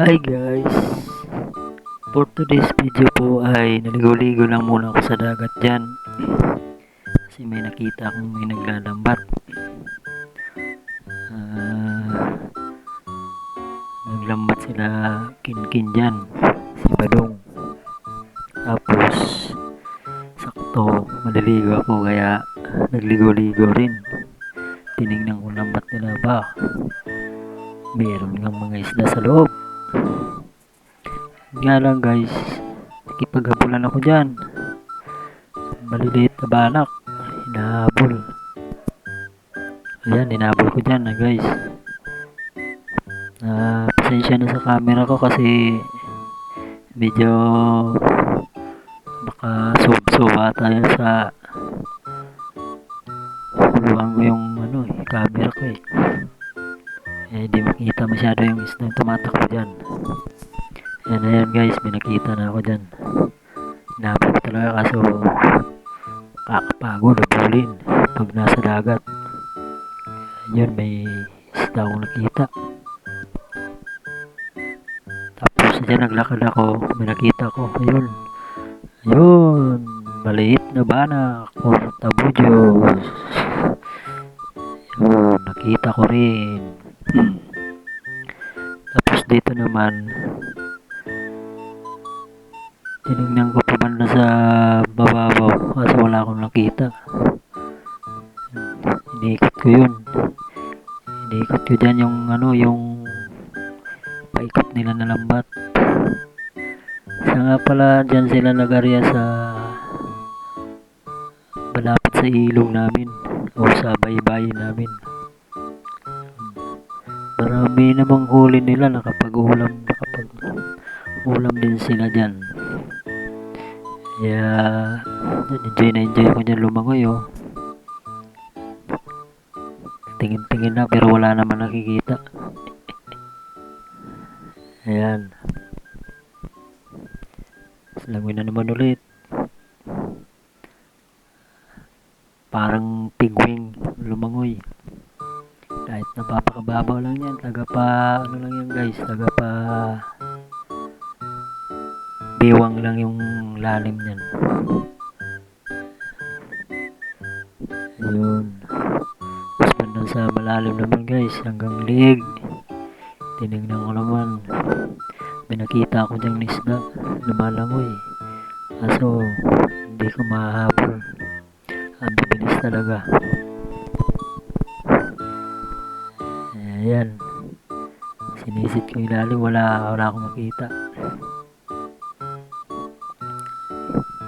Hi guys! For today's video po ay naligo-ligo lang muna ako sa dagat dyan. Kasi may nakita akong may naglalambat. Ah, naglambat sila kinkin dyan. Si Badong. Tapos, sakto, maliligo ako kaya nagligo-ligo rin. Tinignan ko lambat nila ba. Meron nga mga isda sa loob. Nga lang guys, nakipaghabulan ako dyan. Maliliit na banak. Hinahabol. Ayan, hinabol ko dyan na guys. Ah, pasensya na sa camera ko kasi medyo naka-sub-suba tayo sa huluhan ko yung ano eh, camera ko eh. Eh, di makita masyado yung isda yung tumatakbo dyan. Yan, ayan guys, may na ako dyan. Ko talaga kaso kakapagod, nabulin pag nasa dagat. Yun, may isda akong nakita. Tapos dyan naglakad ako, may ko, ayun. Ayun, maliit na banak, or tabujos. Yun, nakita ko rin. Dito naman, tinignan ko pa man na sa bababaw kasi wala akong nakita. Iniikot ko yun. Iniikot ko dyan yung ano, yung paikot nila na lambat. Sa nga pala dyan sila nag-area sa malapit sa ilog namin o sa baybayin namin. Marami namang huli nila nakapag-ulam, nakapag-ulam din sila dyan. Kaya, enjoy na enjoy ko dyan lumangoy oh. Tingin-tingin na pero wala naman nakikita. Ayan. Langoy na naman ulit. Parang pigwing lumangoy kahit napapakababaw lang yan taga pa ano lang yan guys taga pa biwang lang yung lalim niyan. Ayun. Tapos bandang sa malalim naman guys hanggang liig tinignan ko naman. May nakita ako dyang isda lumalangoy kaso hindi ko mahabol. Ang bibilis talaga Ayan. Sinisit ko ilalim. Wala, wala akong makita.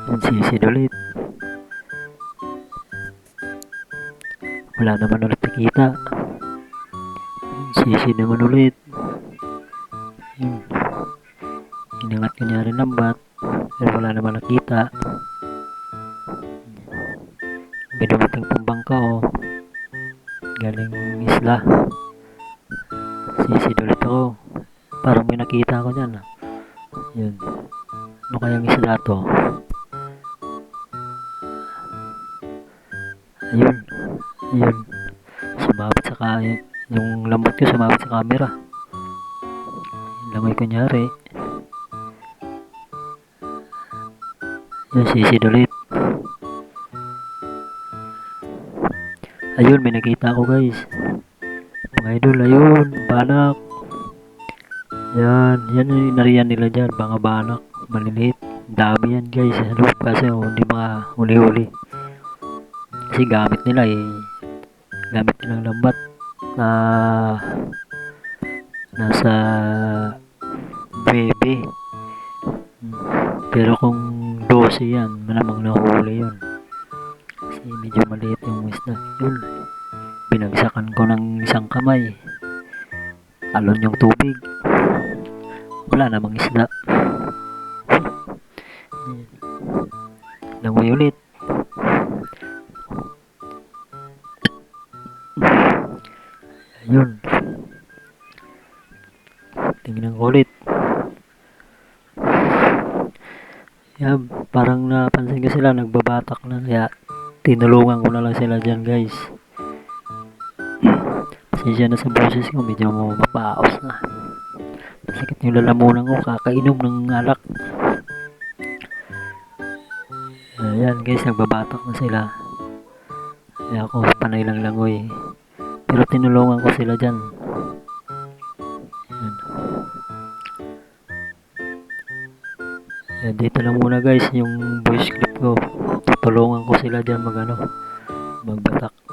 Yan, sisid ulit. Wala naman ulit nakita. Sisid naman ulit. Yun. Inangat ko niya rin lambat. Pero wala naman nakita. May dumating pang bangka oh. Galing isla sisid ulit ako parang may nakita ako dyan ah. yun. Ano kayang isla to? Ayun. Ayun. Sumabit sa ka yung lambat ko sumabit sa camera. Lamay kunyari. Yun sisid ulit ayun may nakita ako guys mga idol, ayun, banak. Yan, yan yung nariyan nila dyan, mga banak, maliliit. Dami yan guys, ano kasi oh, hindi mga huli-huli. Kasi gamit nila eh, gamit nilang lambat na nasa bebe. Pero kung 12 yan, malamang nahuli yun. Kasi medyo maliit yung isda. Yun, binagsakan ko ng isang kamay. Alon yung tubig. Wala namang isda. Langoy ulit. Ayun. Tingnan ko ulit. Yan parang napansin ko sila nagbabatak na. Kaya tinulungan ko na lang sila dyan guys Pasensya na sa boses ko, medyo mapaos na. Sakit yung lalamunan ko, kakainom ng alak. Ayan guys, nagbabatak na sila. Kaya ako, panay lang langoy. Pero tinulungan ko sila dyan. Ayan. Eh, dito lang muna guys yung voice clip ko. Tutulungan ko sila dyan mag ano, magbatak.